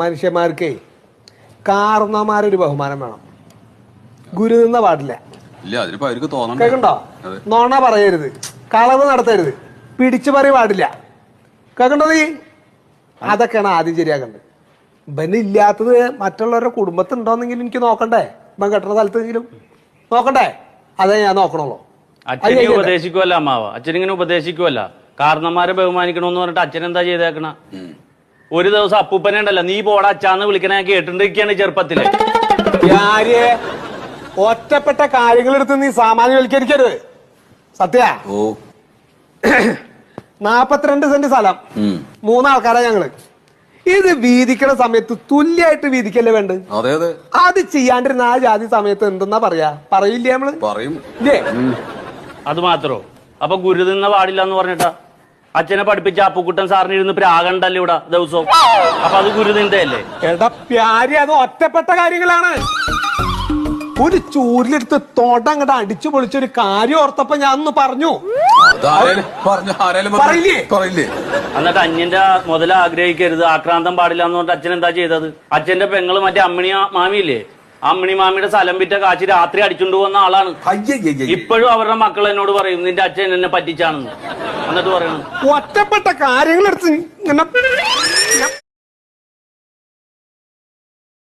മനുഷ്യന്മാർക്കേ കാർന്നമാരൊരു ബഹുമാനം വേണം. ഗുരു നിന്ന പാടില്ല. കേൾക്കണ്ടോ. നോണ പറയരുത്. കളവ് നടത്തരുത്. പിടിച്ചു പറയും പാടില്ല. കേൾക്കണ്ടോ നീ? അതൊക്കെയാണ് ആദ്യം ശരിയാക്കേണ്ടത്. ഇല്ലാത്തത് മറ്റുള്ളവരുടെ കുടുംബത്തുണ്ടോന്നെങ്കിലും എനിക്ക് നോക്കണ്ടേ? ഇവൻ കെട്ടുന്ന സ്ഥലത്തെങ്കിലും? നോക്കണ്ടേ? അതേ ഞാൻ നോക്കണുള്ളൂ. അച്ഛനെ. ഉപദേശിക്കുമല്ല അമ്മാവ. അച്ഛനിങ്ങനെ ഉപദേശിക്കുമല്ല കാരണന്മാരെ ബഹുമാനിക്കണമെന്ന് പറഞ്ഞിട്ട് അച്ഛൻ എന്താ ചെയ്തേക്കണ ഒരു ദിവസം അപ്പൂപ്പനെ ഉണ്ടല്ലോ. നീ പോടാ അച്ചാന്ന് വിളിക്കണേ കേട്ടിണ്ടിരിക്കാണ് ചെറുപ്പത്തിൽ. ഒറ്റപ്പെട്ട ഒറ്റപ്പെട്ട കാര്യങ്ങളെടുത്ത് നീ സാമാന്യവൽക്കരിക്കരുത് സത്യ? ഓ. നാപ്പത്തിരണ്ട് സെന്റ് സ്ഥലം. മൂന്നാൾക്കാരാ ഞങ്ങൾ. ഇത് വീതിക്കണ സമയത്ത് തുല്യായിട്ട് വീതിക്കല്ലേ വേണ്ടത്? അതെ അതെ. അത് ചെയ്യാണ്ടിരുന്ന ആ ജാതി സമയത്ത് എന്തെന്നാ പറയാ? പറയില്ലേ നമ്മൾ? പറയും. ഇല്ലേ? അത് മാത്രോ? അപ്പൊ ഗുരു നിന്ന പാടില്ല എന്ന് പറഞ്ഞിട്ടാ? അച്ഛനെ പഠിപ്പിച്ച അപ്പുക്കുട്ടൻ സാറിന് ഇരുന്ന് പ്രാകണ്ടല്ലേ ഇവിടെ ദിവസവും? അപ്പൊ അത് ഗുരു നിന്ദയല്ലേ എടാ പ്യാരി അത് ഒറ്റപ്പെട്ട കാര്യങ്ങളാണ്. ഒരു ചൂരിലെടുത്ത് തോട്ടം അങ്ങോട്ട് അടിച്ചു പൊളിച്ചൊരു കാര്യം ഓർത്തപ്പോ ഞാൻ ഒന്ന് പറഞ്ഞു. എന്നിട്ട് അന്യന്റെ മുതൽ ആഗ്രഹിക്കരുത് ആക്രാന്തം പാടില്ല എന്ന് പറഞ്ഞിട്ട് അച്ഛൻ എന്താ ചെയ്തത്? അച്ഛന്റെ പെങ്ങൾ മറ്റേ അമ്മിണി മാമിയില്ലേ? അമ്മിണി മാമിയുടെ സ്ഥലം വിറ്റ കാശി രാത്രി അടിച്ചുകൊണ്ട് പോകുന്ന ആളാണ്. ഇപ്പോഴും അവരുടെ മക്കൾ എന്നോട് പറയും നിന്റെ അച്ഛൻ എന്നെ പറ്റിച്ചാണെന്ന്. എന്നിട്ട് പറയണം. ഒറ്റപ്പെട്ട കാര്യങ്ങളെടുത്ത് ഇങ്ങനെ